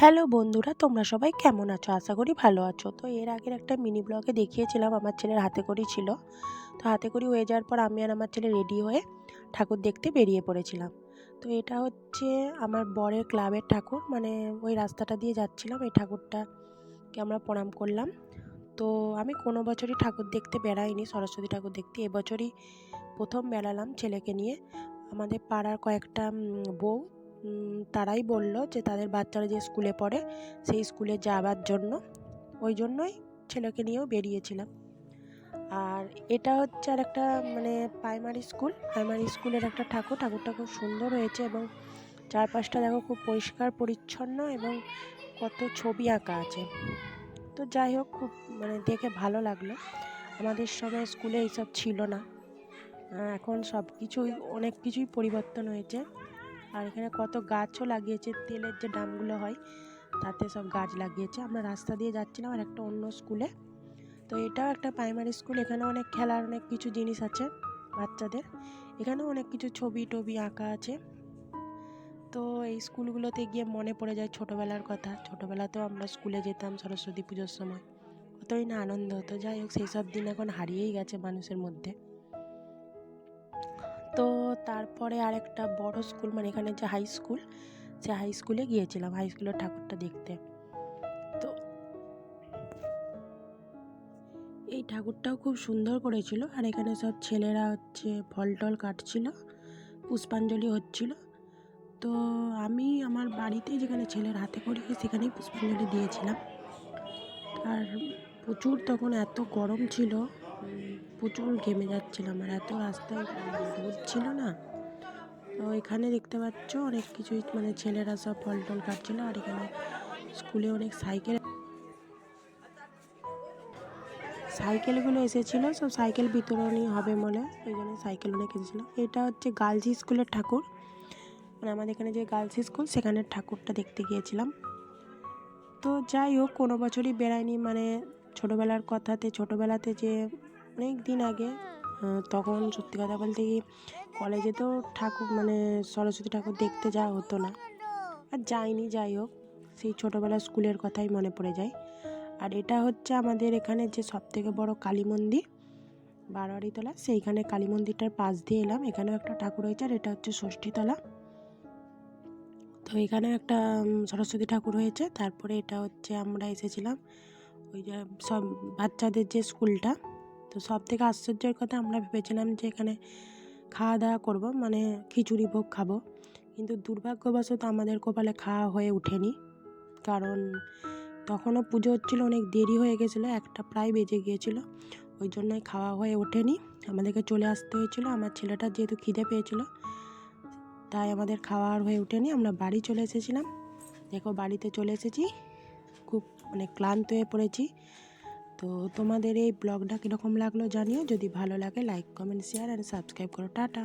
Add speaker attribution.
Speaker 1: Hello বন্ধুরা, তোমরা সবাই কেমন আছো? আশা করি ভালো আছো। তো এর আগের একটা মিনি ব্লগে দেখিয়েছিলাম, আমার ছেলের হাতে করি ছিল। তো হাতে করি হয়ে যাওয়ার পর আমি আর আমার ছেলে রেডি হয়ে ঠাকুর দেখতে বেরিয়ে পড়েছিলাম। তো এটা হচ্ছে আমার বরের ক্লাবের ঠাকুর মানে ওই রাস্তাটা দিয়ে যাচ্ছিলাম, এই ঠাকুরটাকে আমরা প্রণাম করলাম। তো আমি কোনো বছরই ঠাকুর দেখতে বেড়াইনি, সরস্বতী ঠাকুর দেখতে। এবছরই প্রথম বেড়ালাম ছেলেকে নিয়ে। আমাদের পাড়ার কয়েকটা বউ তারাই বলল যে তাদের বাচ্চারা যে স্কুলে পড়ে, সেই স্কুলে যাওয়ার জন্য। ওই জন্যই ছেলেকে নিয়েও বেরিয়েছিলাম। আর এটা হচ্ছে আর একটা মানে প্রাইমারি স্কুল প্রাইমারি স্কুলের একটা ঠাকুর। ঠাকুরটা খুব সুন্দর হয়েছে এবং চারপাশটা দেখো খুব পরিষ্কার, পরিচ্ছন্ন এবং কত ছবি আঁকা আছে। তো যাই হোক, খুব মানে দেখে ভালো লাগল। আমাদের সময় স্কুলে এইসব ছিল না। এখন সব কিছুই অনেক কিছুই পরিবর্তন হয়েছে। আর এখানে কত গাছও লাগিয়েছে, তেলের যে ড্রামগুলো হয়, তাতে সব গাছ লাগিয়েছে। আমরা রাস্তা দিয়ে যাচ্ছিলাম আর একটা অন্য স্কুলে। তো এটাও একটা প্রাইমারি স্কুল এখানে অনেক খেলার অনেক কিছু জিনিস আছে বাচ্চাদের। এখানেও অনেক কিছু ছবি টবি আঁকা আছে। তো এই স্কুলগুলোতে গিয়ে মনে পড়ে যায় ছোটোবেলার কথা। ছোটোবেলাতেও আমরা স্কুলে যেতাম সরস্বতী পুজোর সময়। কতই না আনন্দ হতো। যাই হোক, সেই সব দিন এখন হারিয়েই গেছে মানুষের মধ্যে। তো আর একটা বড় স্কুল মানে এখানে যে হাই স্কুল সে হাই স্কুলে গিয়েছিলাম হাই স্কুলের ঠাকুরটা দেখতে। তো এই ঠাকুরটাও খুব সুন্দর করেছিল, আর এখানে সব ছেলেরা হচ্ছে ফল টল কাটছিল, পুষ্পাঞ্জলি হচ্ছিল। তো আমি আমার বাড়িতে যেখানে ছেলের হাতে করি, সেখানেই পুষ্পাঞ্জলি দিয়েছিলাম। আর প্রচুর তখন এত গরম ছিল প্রচুর ঘেমে যাচ্ছিলাম আর এত রাস্তায় রোদ ছিল না। তো এখানে দেখতে পাচ্ছ অনেক কিছুই মানে ছেলেরা সব ফল টল কাটছিল আর এখানে স্কুলে অনেক সাইকেল সাইকেলগুলো এসেছিল সব সাইকেল বিতরণই হবে বলে ওই জন্য সাইকেল অনেক এসেছিল এটা হচ্ছে গার্লস স্কুলের ঠাকুর। মানে আমাদের এখানে যে গার্লস স্কুল, সেখানের ঠাকুরটা দেখতে গিয়েছিলাম। তো যাই হোক, কোনো বছরই বেড়াইনি মানে ছোটোবেলার কথাতে, ছোটোবেলাতে যে অনেক দিন আগে তখন সত্যি কথা বলতে কি কলেজে তো ঠাকুর মানে সরস্বতী ঠাকুর দেখতে যাওয়া হতো না। আর যাইনি, যাই হোক, সেই ছোটোবেলার স্কুলের কথাই মনে পড়ে যায়। আর এটা হচ্ছে আমাদের এখানে যে সবথেকে বড় কালী মন্দির, বারোয়ারিতলা, সেইখানে কালী মন্দিরটার পাশ দিয়ে এলাম। এখানেও একটা ঠাকুর হয়েছে আর এটা হচ্ছে ষষ্ঠীতলা। তো এখানে একটা সরস্বতী ঠাকুর হয়েছে। তারপরে এটা হচ্ছে আমরা এসেছিলাম ওই যে সব বাচ্চাদের যে স্কুলটা তো সব থেকে আশ্চর্যের কথা আমরা ভেবেছিলাম যে এখানে খাওয়া দাওয়া করব মানে খিচুড়ি ভোগ খাব। কিন্তু দুর্ভাগ্যবশত আমাদের কপালে খাওয়া হয়ে ওঠেনি। কারণ তখনও পুজো হচ্ছিল, অনেক দেরি হয়ে গেছিল, একটা প্রায় বেজে গিয়েছিল। ওই জন্যই খাওয়া হয়ে ওঠেনি। আমাদেরকে চলে আসতে হয়েছিল। আমার ছেলেটা যেহেতু খিদে পেয়েছিল, তাই আমাদের খাওয়া আর হয়ে ওঠেনি। আমরা বাড়ি চলে এসেছিলাম। দেখো, বাড়িতে চলে এসেছি। খুব মানে ক্লান্ত হয়ে পড়েছি। তো তোমাদের এই ব্লগটা কীরকম লাগল জানিও। যদি ভালো লাগে like comment share and subscribe করো। টাটা।